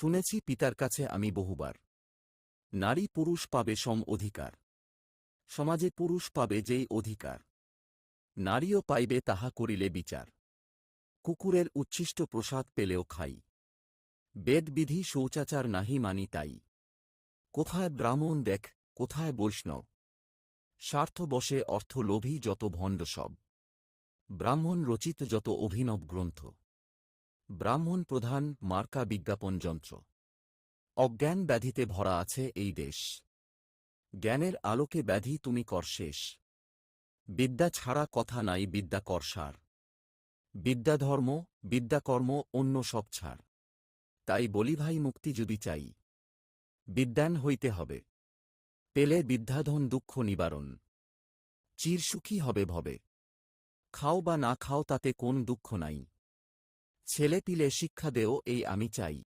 শুনেছি পিতার কাছে আমি বহুবার। নারী পুরুষ পাবে সম অধিকার। সমাজে পুরুষ পাবে যেই অধিকার। নারীও পাইবে তাহা করিলে বিচার। কুকুরের উচ্ছিষ্ট প্রসাদ পেলেও খাই। বেদবিধি শৌচাচার নাহি মানি তাই। কোথায় ব্রাহ্মণ দেখ, কোথায় বৈষ্ণব। স্বার্থ স্বার্থবশে অর্থলোভী যত ভণ্ড সব। ব্রাহ্মণ রচিত যত অভিনব গ্রন্থ। ব্রাহ্মণ প্রধান মার্কা বিজ্ঞাপন যন্ত্র। অজ্ঞান ব্যাধিতে ভরা আছে এই দেশ। জ্ঞানের আলোকে ব্যাধি তুমি কর শেষ। বিদ্যা ছাড়া কথা নাই, বিদ্যা করসার বিদ্যাধর্ম বিদ্যাকর্ম অন্য সব ছাড়। তাই বলি ভাই মুক্তি যদি চাই। বিদ্যান হইতে হবে। পেলে বিদ্যাধন দুঃখ নিবারণ। চিরসুখী হবে ভবে। খাও বা না খাও তাতে কোন দুঃখ নাই। ছেলে পিলে শিক্ষা দেও এই আমি চাই।